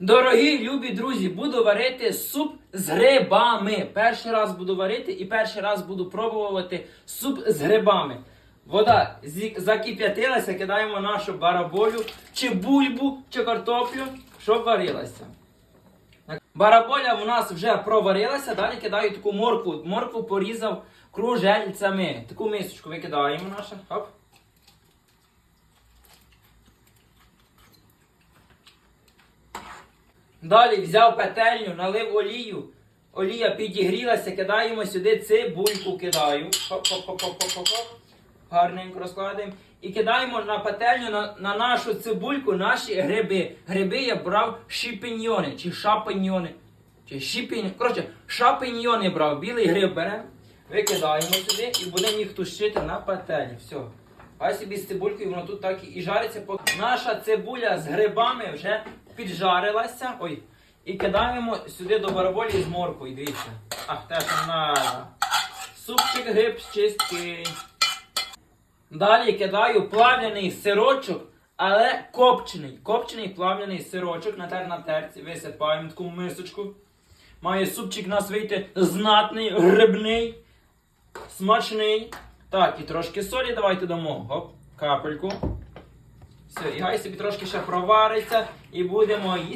Дорогі любі друзі, буду варити суп з грибами. Перший раз буду варити і перший раз буду пробувати суп з грибами. Вода закип'ятилася, кидаємо нашу бараболю, чи бульбу, чи картоплю, щоб варилася. Бараболя у нас вже проварилася, далі кидаю таку моркву. Моркву порізав кружельцями. Таку мисочку викидаємо нашу. Хоп. Далі взяв петельню, налив олію. Олія підігрілася, кидаємо сюди цибульку кидаю. Гарненько розкладаємо. І кидаємо на петельню на, на нашу цибульку наші гриби. Гриби я брав шипіньйони чи шапиньйони. Чи шипінь... Коротше, шапиньйони брав. Білий гриб беремо, викидаємо сюди і будемо їх тушити на петельні. Все. А собі з цибулькою воно тут так і жариться. Наша цибуля з грибами вже піджарилася. Ой. І кидаємо сюди до бараболі з моркою. Дивіться. Ах, те, що. Супчик гриб чистий. Далі кидаю плавляний сирочок, але копчений. Копчений плавляний сирочок на терці. Висипаємо таку мисочку. Має супчик нас вийти знатний, грибний, смачний. Так, і трошки солі давайте дамо. Гоп, капельку. Все, і хай собі трошки ще провариться і будемо їсти.